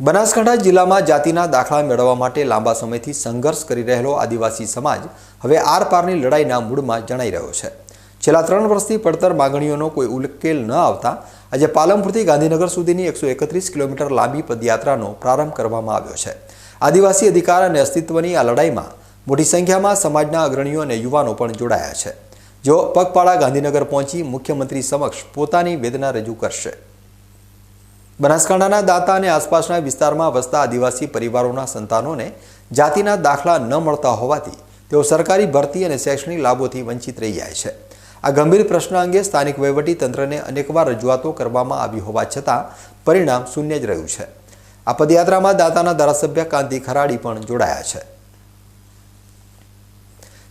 બનાસકાંઠા જિલ્લામાં જાતિના દાખલા મેળવવા માટે લાંબા સમયથી સંઘર્ષ કરી રહેલો આદિવાસી સમાજ હવે આરપારની લડાઈના મૂળમાં જણાઈ રહ્યો છે. છેલ્લા ત્રણ વર્ષથી પડતર માગણીઓનો કોઈ ઉકેલ ન આવતા આજે પાલનપુરથી ગાંધીનગર સુધીની એકસો એકત્રીસ કિલોમીટર લાંબી પદયાત્રાનો પ્રારંભ કરવામાં આવ્યો છે. આદિવાસી અધિકાર અને અસ્તિત્વની આ લડાઈમાં મોટી સંખ્યામાં સમાજના અગ્રણીઓ અને યુવાનો પણ જોડાયા છે. જેઓ પગપાળા ગાંધીનગર પહોંચી મુખ્યમંત્રી સમક્ષ પોતાની વેદના રજૂ કરશે. બનાસકાંઠાના દાતા અને આસપાસના વિસ્તારમાં વસતા આદિવાસી પરિવારોના સંતાનોને જાતિના દાખલા ન મળતા હોવાથી તેઓ સરકારી ભરતી અને શૈક્ષણિક લાભોથી વંચિત રહી જાય છે. આ ગંભીર પ્રશ્ન અંગે સ્થાનિક તંત્રને અનેકવાર રજૂઆતો કરવામાં આવી હોવા છતાં પરિણામ શૂન્ય જ રહ્યું છે. આ પદયાત્રામાં દાતાના ધારાસભ્ય કાંતિ ખરાડી પણ જોડાયા છે.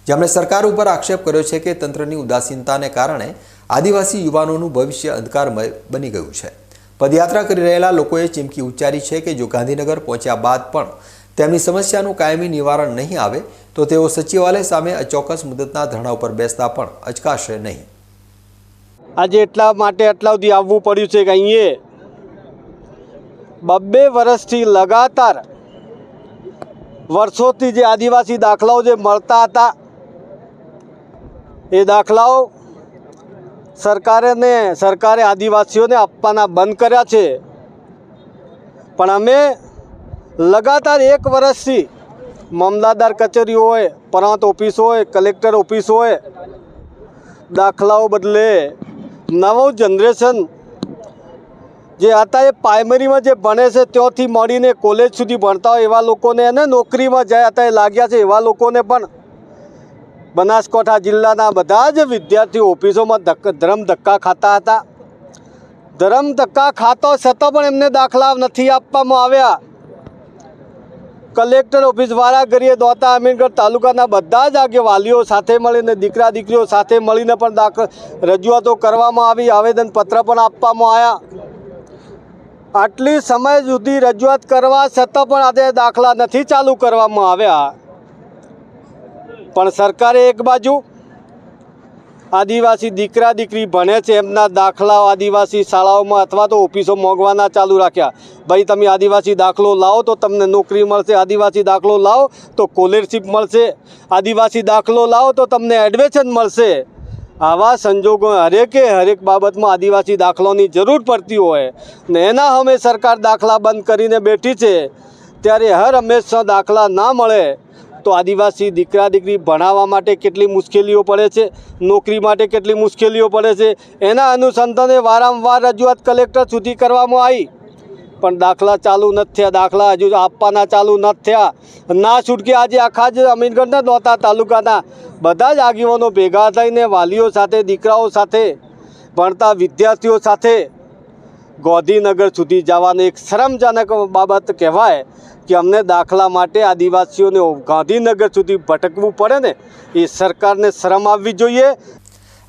જેમણે સરકાર ઉપર આક્ષેપ કર્યો છે કે તંત્રની ઉદાસીનતાને કારણે આદિવાસી યુવાનોનું ભવિષ્ય અંધકારમય બની ગયું છે. પદયાત્રા કરી રહેલા લોકોએ ચીમકી ઉચ્ચારી છે કે જો ગાંધીનગર પહોંચ્યા બાદ પણ તેમની સમસ્યાનું કાયમી નિવારણ નહીં આવે, તો તેઓ સચિવાલય સામે અચોક્કસ મુદતના ધરણા ઉપર બેસતા પણ અચકાશે નહીં. આજે એટલા માટે આટલા સુધી આવવું પડ્યું છે કે અહીંયા બબ્બે વર્ષથી લગાતાર વર્ષોથી જે આદિવાસી દાખલાઓ જે મળતા હતા, એ દાખલાઓ સરકારે ને સરકારે આદિવાસીઓને આપવાના બંધ કર્યા છે. પણ અમે લગાતાર એક વર્ષથી મામલાદાર કચેરી હોય, પ્રાંત ઓફિસ હોય, કલેક્ટર ઓફિસ હોય, દાખલાઓ બદલે નવું જનરેશન જે હતા એ પ્રાઇમરીમાં જે ભણે છે, ત્યાંથી મળીને કોલેજ સુધી ભણતા હોય એવા લોકોને અને નોકરીમાં જાય હતા એ લાગ્યા છે, એવા લોકોને પણ બનાસકાંઠા જિલ્લાના બધા જ વિદ્યાર્થીઓ ઓફિસોમાં ધક ધરમ ધક્કા ખાતા હતા. ધરમ ધક્કા ખાતો છતાં પણ એમને દાખલા નથી આપવામાં આવ્યા. કલેક્ટર ઓફિસ વારાગરીએ દોતા અમીરગઢ તાલુકાના બધા જ આગે વાલીઓ સાથે મળીને, દીકરા દીકરીઓ સાથે મળીને પણ દાખલ રજૂઆતો કરવામાં આવી આવેદનપત્ર પણ આપવામાં આવ્યા. આટલી સમય સુધી રજૂઆત કરવા છતાં પણ આજે દાખલા નથી ચાલુ કરવામાં આવ્યા. પણ સરકારે એક બાજુ આદિવાસી દીકરા દીકરી ભણે છે, એમના દાખલાઓ આદિવાસી શાળાઓમાં અથવા તો ઓફિસો મોંઘવાના ચાલુ રાખ્યા. ભાઈ, તમે આદિવાસી દાખલો લાવો તો તમને નોકરી મળશે. આદિવાસી દાખલો લાવો તો કોલરશીપ મળશે. આદિવાસી દાખલો લાવો તો તમને એડમિશન મળશે. આવા સંજોગો હરેકે હરેક બાબતમાં આદિવાસી દાખલાની જરૂર પડતી હોય ને એના અમે સરકાર દાખલા બંધ કરીને બેઠી છે. ત્યારે હર હંમેશા દાખલા ના મળે. તો આદિવાસી દીકરા દીકરી ભણાવવા માટે કેટલી મુશ્કેલીઓ પડે છે, નોકરી માટે કેટલી મુશ્કેલીઓ પડે છે, એના અનુસંધાને વારંવાર રજૂઆત કલેક્ટર સુધી કરવામાં આવી. પણ દાખલા ચાલુ નથી થયા, દાખલા હજુ આપવાના ચાલુ નથી થયા. ના છૂટકે આજે આખા જ અમીરગઢના નહોતા તાલુકાના બધા જ આગેવાનો ભેગા થઈને વાલીઓ સાથે, દીકરાઓ સાથે ભણતા વિદ્યાર્થીઓ સાથે ગોધીનગર સુધી જવાની એક શરમજનક બાબત કહેવાય કે અમને દાખલા માટે આદિવાસીઓને ગાંધીનગર સુધી ભટકવું પડે ને, એ સરકારને શરમ આવવી જોઈએ.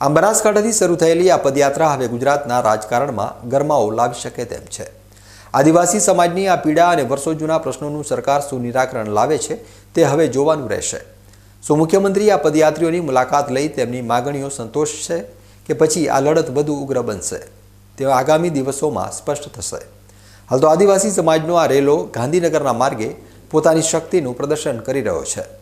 આમ બનાસકાંઠાથી શરૂ થયેલી આ પદયાત્રા હવે ગુજરાતના રાજકારણમાં ગરમાવો લાવી શકે તેમ છે. આદિવાસી સમાજની આ પીડા અને વર્ષો જૂના પ્રશ્નોનું સરકાર શું નિરાકરણ લાવે છે તે હવે જોવાનું રહેશે. શું મુખ્યમંત્રી આ પદયાત્રીઓની મુલાકાત લઈ તેમની માગણીઓ સંતોષશે કે પછી આ લડત વધુ ઉગ્ર બનશે? તે આગામી દિવસોમાં સ્પષ્ટ થશે. હાલ તો આદિવાસી સમાજનો આ રેલો ગાંધીનગરના માર્ગે પોતાની શક્તિનું પ્રદર્શન કરી રહ્યો છે.